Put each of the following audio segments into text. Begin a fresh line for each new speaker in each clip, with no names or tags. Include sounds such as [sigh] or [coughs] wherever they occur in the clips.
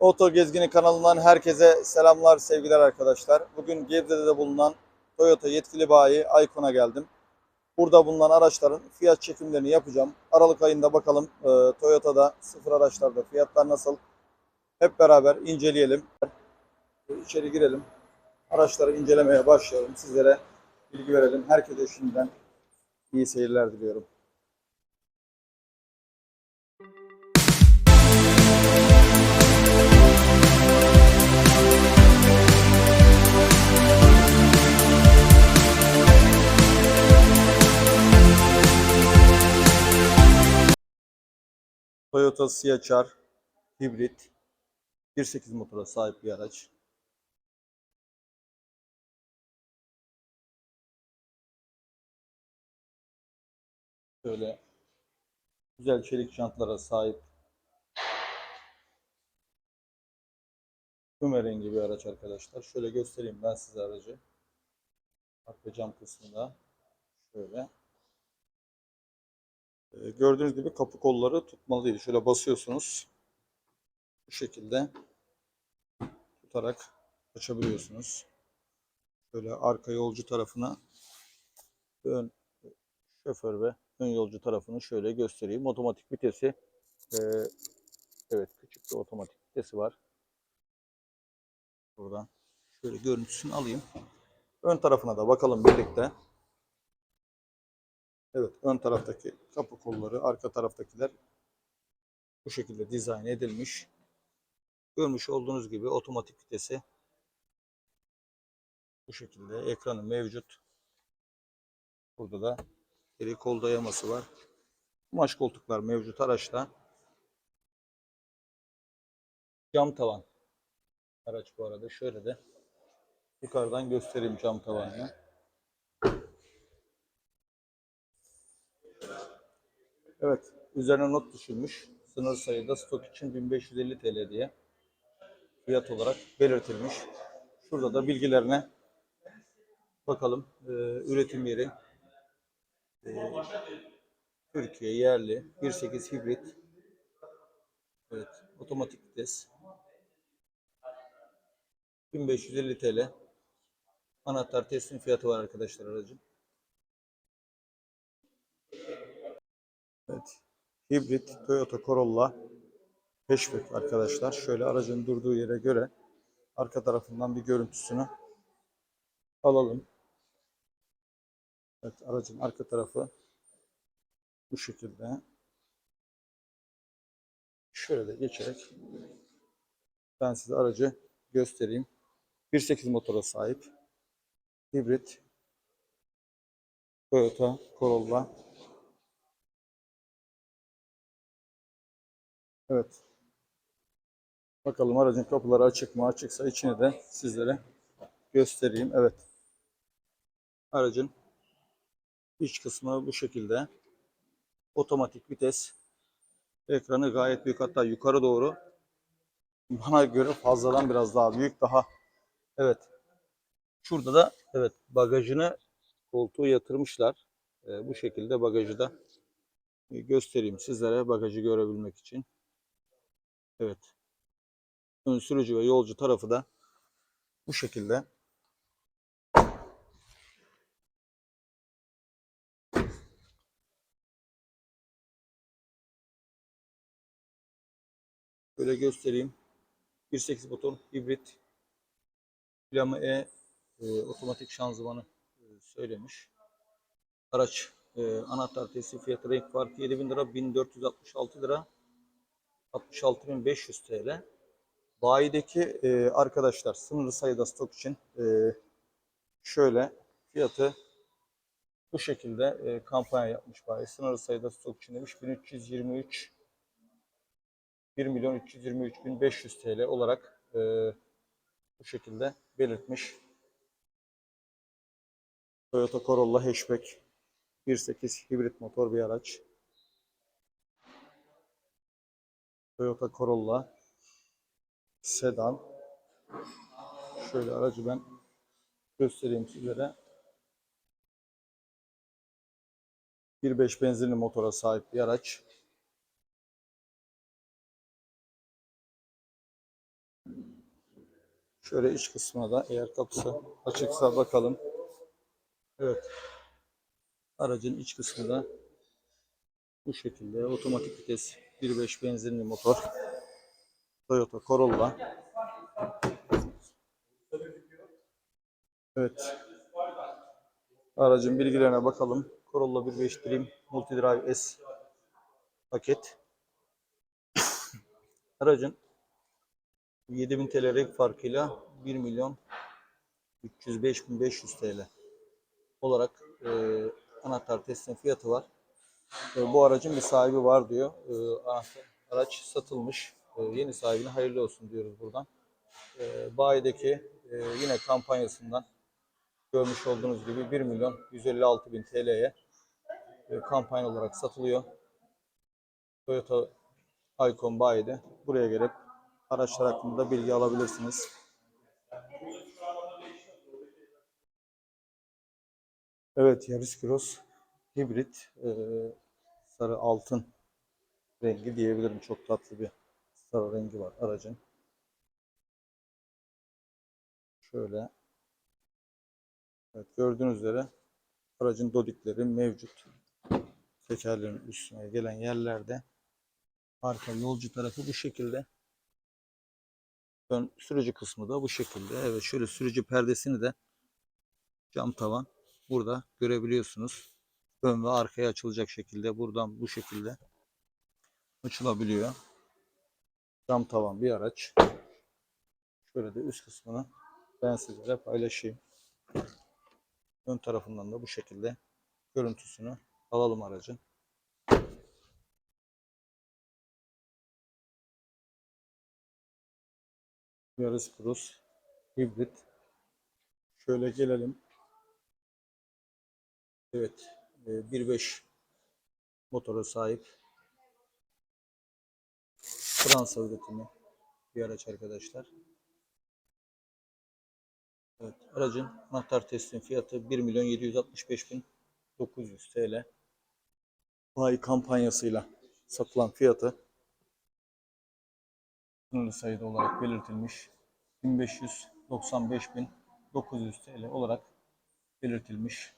Oto Gezgini kanalından herkese selamlar, sevgiler arkadaşlar. Bugün Gebze'de bulunan Toyota yetkili bayi Aykon'a geldim. Burada bulunan araçların fiyat çekimlerini yapacağım. Aralık ayında bakalım e, Toyota'da sıfır araçlarda fiyatlar nasıl? Hep beraber inceleyelim. İçeri girelim. Araçları incelemeye başlayalım. Sizlere bilgi verelim. Herkese şimdiden iyi seyirler diliyorum. Toyota CHR hibrit 1.8 motora sahip bir araç. Şöyle güzel çelik jantlara sahip küme rengi bir araç arkadaşlar. Şöyle göstereyim ben size aracı. Arka cam kısmında şöyle. Ee, Gördüğünüz gibi kapı kolları tutmalı değil. Şöyle basıyorsunuz. Bu şekilde tutarak açabiliyorsunuz. Şöyle arka yolcu tarafına ön şoför ve ön yolcu tarafını şöyle göstereyim. Otomatik vitesi e, evet küçük bir otomatik vitesi var. Buradan şöyle görüntüsünü alayım. Ön tarafına da bakalım birlikte. Evet, ön taraftaki kapı kolları, arka taraftakiler bu şekilde dizayn edilmiş. Görmüş olduğunuz gibi otomatik vitesi bu şekilde ekranı mevcut. Burada da geri kol dayaması var. Kumaş koltuklar mevcut araçta. Cam tavan. Araç bu arada şöyle de yukarıdan göstereyim cam tavanını. Evet, üzerine not düşülmüş. Sınır sayıda stok için 1550 TL diye fiyat olarak belirtilmiş. Şurada da bilgilerine bakalım. Ee, üretim yeri ee, Türkiye yerli 1.8 hibrit evet, otomatik vites 1550 TL anahtar teslim fiyatı var arkadaşlar aracın. Evet. Hibrit Toyota Corolla hatchback arkadaşlar. Şöyle aracın durduğu yere göre arka tarafından bir görüntüsünü alalım. Evet, aracın arka tarafı bu şekilde. Şöyle de geçerek ben size aracı göstereyim. 1.8 motora sahip. Hibrit Toyota Corolla Evet. Bakalım aracın kapıları açık mı? Açıksa içini de sizlere göstereyim. Evet. Aracın iç kısmı bu şekilde. Otomatik vites. Ekranı gayet büyük hatta yukarı doğru. Bana göre fazladan biraz daha büyük. Daha evet. Şurada da evet bagajını koltuğu yatırmışlar. Ee, bu şekilde bagajı da göstereyim sizlere bagajı görebilmek için. Evet. Ön sürücü ve yolcu tarafı da bu şekilde. Böyle göstereyim. 1.8 motor hibrit Plama E e, otomatik şanzımanı e, söylemiş. Araç e, anahtar teslim fiyatı renk farkı 7000 lira 1466 lira 66.500 TL. Bayideki e, arkadaşlar sınırlı sayıda stok için e, şöyle fiyatı bu şekilde e, kampanya yapmış bayi. Sınırlı sayıda stok için demiş 1323 1 milyon 323 bin 500 TL olarak e, bu şekilde belirtmiş. Toyota Corolla hatchback 1.8 hibrit motor bir araç. Toyota Corolla sedan. Şöyle aracı ben göstereyim sizlere. 1.5 benzinli motora sahip bir araç. Şöyle iç kısmına da eğer kapısı açıksa bakalım. Evet. Aracın iç kısmı da bu şekilde. Otomatik vites 1.5 benzinli motor. Toyota Corolla. Evet. Aracın bilgilerine bakalım. Corolla 1.5 Dream Multidrive S paket. [coughs] Aracın 7000 TL renk farkıyla 1 milyon 305.500 TL olarak e, anahtar teslim fiyatı var. E, bu aracın bir sahibi var diyor. E, anahtar, araç satılmış. E, yeni sahibine hayırlı olsun diyoruz buradan. Bayideki e, yine kampanyasından görmüş olduğunuz gibi 1 milyon 156 bin TL'ye e, kampanya olarak satılıyor. Toyota Icon bayide buraya gelip araçlar hakkında bilgi alabilirsiniz. Evet Yaris Cross hibrit e, sarı altın rengi diyebilirim. Çok tatlı bir sarı rengi var aracın. Şöyle Evet gördüğünüz üzere aracın dodikleri mevcut. Tekerlerin üstüne gelen yerlerde arka yolcu tarafı bu şekilde. Ön sürücü kısmı da bu şekilde. Evet şöyle sürücü perdesini de cam tavan burada görebiliyorsunuz. Ön ve arkaya açılacak şekilde buradan bu şekilde açılabiliyor. Cam tavan bir araç. Şöyle de üst kısmını ben sizlere paylaşayım. Ön tarafından da bu şekilde görüntüsünü alalım aracın. Yaris Cross hibrit. Şöyle gelelim. Evet. E, 1.5 motora sahip. Fransa üretimi bir araç arkadaşlar. Evet, aracın anahtar teslim fiyatı 1 milyon 765 bin 900 TL. Bayi kampanyasıyla satılan fiyatı sınırlı sayıda olarak belirtilmiş. 1595 bin 900 TL olarak belirtilmiş.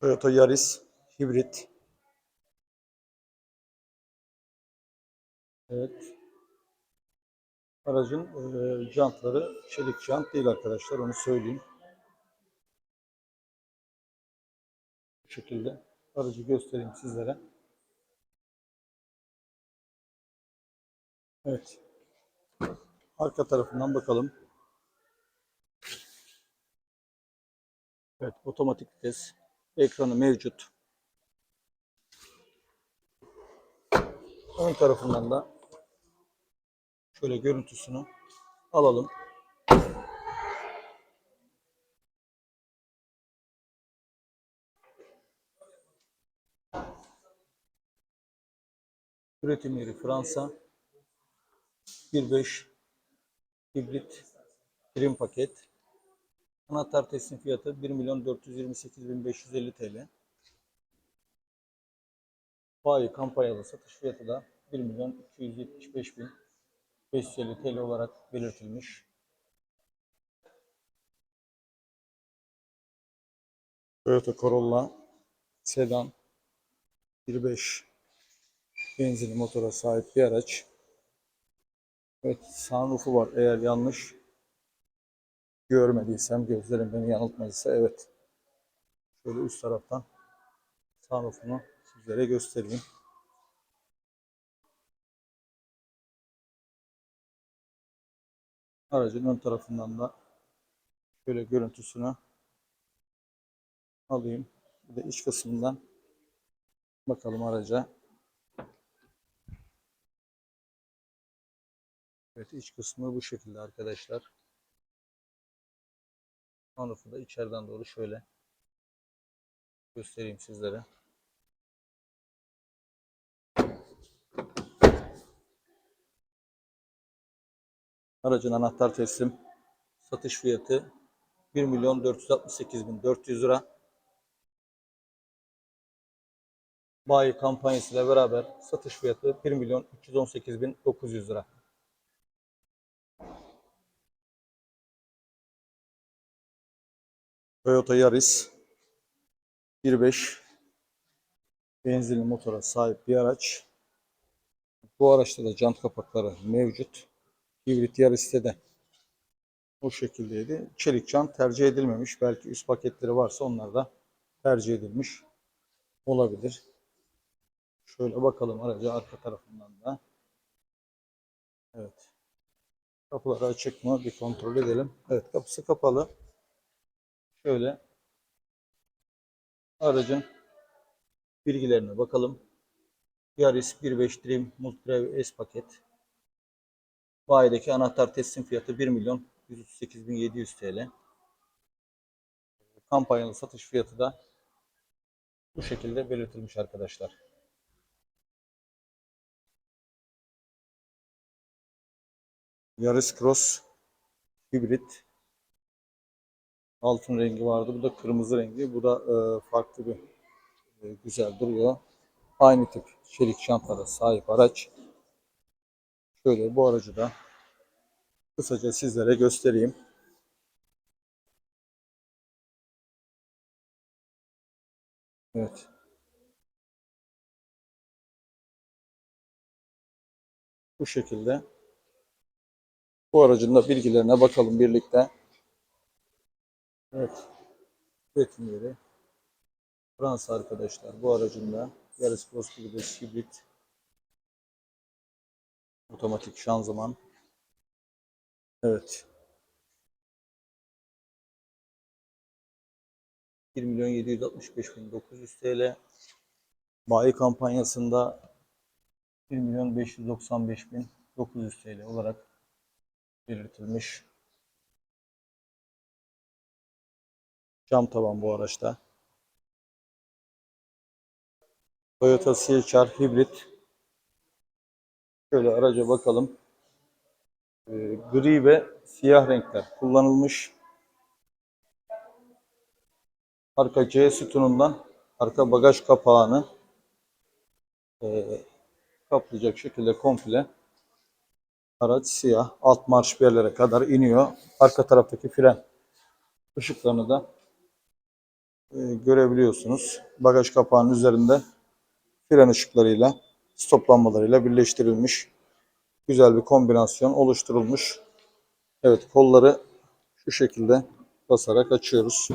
Toyota Yaris hibrit Evet. Aracın e, jantları çelik jant değil arkadaşlar onu söyleyeyim. Bu şekilde aracı göstereyim sizlere. Evet. Arka tarafından bakalım. Evet, otomatik vites ekranı mevcut. Ön tarafından da şöyle görüntüsünü alalım. Üretim yeri Fransa. 1.5 hibrit prim paket. Anahtar teslim fiyatı 1 milyon 428 bin 550 TL. Bayi kampanyalı satış fiyatı da 1 milyon 275 bin 550 TL olarak belirtilmiş. Toyota Corolla sedan 1.5 benzinli motora sahip bir araç. Evet, sunroofu var. Eğer yanlış görmediysem, gözlerim beni yanıltmadıysa evet. Şöyle üst taraftan sunroofunu sizlere göstereyim. Aracın ön tarafından da şöyle görüntüsünü alayım. Bir de iç kısmından bakalım araca. Evet iç kısmı bu şekilde arkadaşlar. Sunroof'u da içeriden doğru şöyle göstereyim sizlere. Aracın anahtar teslim satış fiyatı 1 milyon 468 bin 400 lira. bayi kampanyasıyla beraber satış fiyatı 1 milyon 318 bin 900 lira. Toyota Yaris 1.5 benzinli motora sahip bir araç. Bu araçta da jant kapakları mevcut. Hibrit Yaris'te de o şekildeydi. Çelik jant tercih edilmemiş. Belki üst paketleri varsa onlar da tercih edilmiş olabilir. Şöyle bakalım araca arka tarafından da. Evet. Kapıları açık mı? Bir kontrol edelim. Evet kapısı kapalı. Şöyle aracın bilgilerine bakalım. Yaris 1.5 Dream Multidrive S paket. Bayideki anahtar teslim fiyatı 1 milyon 138.700 TL. Kampanyalı satış fiyatı da bu şekilde belirtilmiş arkadaşlar. Yaris Cross hibrit altın rengi vardı. Bu da kırmızı rengi. Bu da e, farklı bir e, güzel duruyor. Aynı tip çelik çantlara sahip araç. Şöyle bu aracı da kısaca sizlere göstereyim. Evet. Bu şekilde. Bu aracın da bilgilerine bakalım birlikte. Evet. Üretim. Fransa arkadaşlar. Bu aracın da Yaris Cross gibi de hibrit. Otomatik şanzıman. Evet. 1 milyon 765 bin 900 TL. Bayi kampanyasında 1 milyon 595 bin 900 TL olarak belirtilmiş. Cam tavan bu araçta. Toyota CHR hibrit. Şöyle araca bakalım. Ee, gri ve siyah renkler kullanılmış. Arka C sütunundan arka bagaj kapağını e, kaplayacak şekilde komple araç siyah. Alt marş bir yerlere kadar iniyor. Arka taraftaki fren ışıklarını da görebiliyorsunuz. Bagaj kapağının üzerinde fren ışıklarıyla stop lambalarıyla birleştirilmiş. Güzel bir kombinasyon oluşturulmuş. Evet kolları şu şekilde basarak açıyoruz.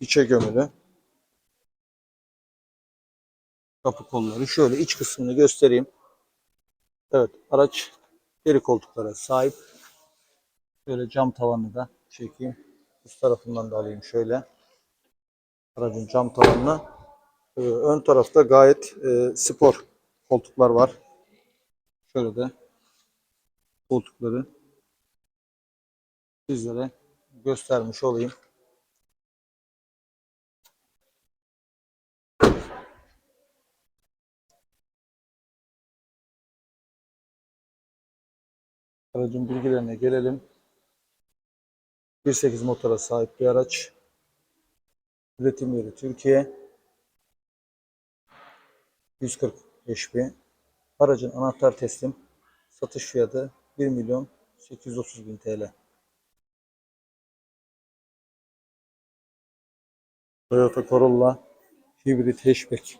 İçe gömülü. Kapı kolları. Şöyle iç kısmını göstereyim. Evet araç geri koltuklara sahip. Şöyle cam tavanını da çekeyim. Üst tarafından da alayım şöyle. Aracın cam tavanına. Ee, ön tarafta gayet e, spor koltuklar var. Şöyle de koltukları sizlere göstermiş olayım. Aracın bilgilerine gelelim. 1.8 motora sahip bir araç. Üretim yeri Türkiye. 145 bin. Aracın anahtar teslim. Satış fiyatı 1 milyon 830 bin TL. Toyota Corolla hibrit hatchback.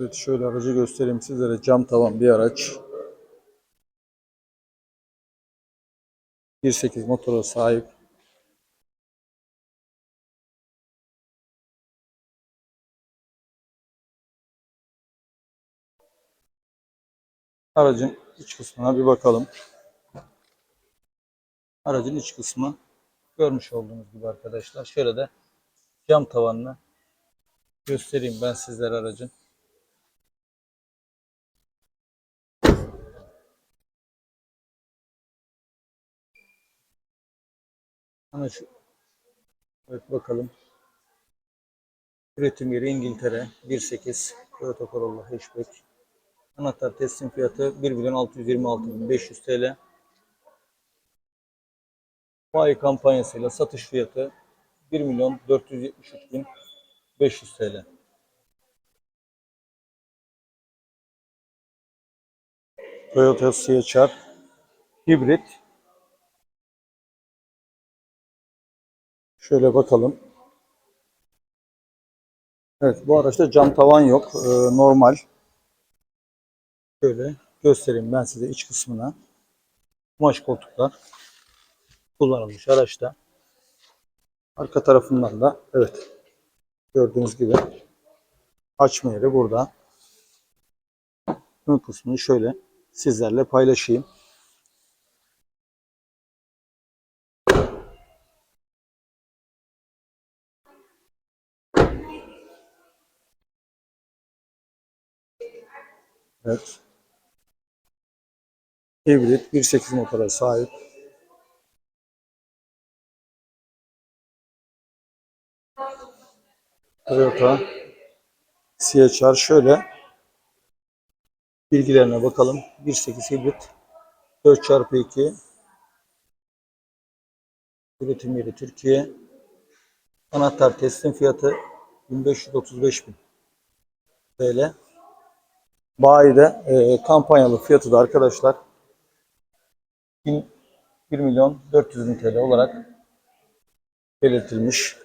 Evet şöyle aracı göstereyim sizlere. Cam tavan bir araç. 1.8 motora sahip. Aracın iç kısmına bir bakalım. Aracın iç kısmı görmüş olduğunuz gibi arkadaşlar. Şöyle de cam tavanını göstereyim ben sizlere aracın. Hemen şu Evet bakalım. Üretim yeri İngiltere 1.8 Toyota Corolla hatchback. Anahtar teslim fiyatı 1 milyon 626 bin 500 TL. Bayi kampanyasıyla satış fiyatı 1 milyon 473 bin 500 TL. Toyota CHR hibrit. Şöyle bakalım. Evet bu araçta cam tavan yok. Ee, normal. Şöyle göstereyim ben size iç kısmına. Kumaş koltuklar kullanılmış araçta. Arka tarafından da evet gördüğünüz gibi açma yeri burada. Ön kısmını şöyle sizlerle paylaşayım. Evet. Hibrit 1.8 motora sahip. Toyota CHR şöyle bilgilerine bakalım. 1.8 hibrit 4x2 üretim yeri Türkiye. Anahtar teslim fiyatı 1535 bin TL. Bayide e, kampanyalı fiyatı da arkadaşlar 1 milyon 400 bin TL olarak belirtilmiş.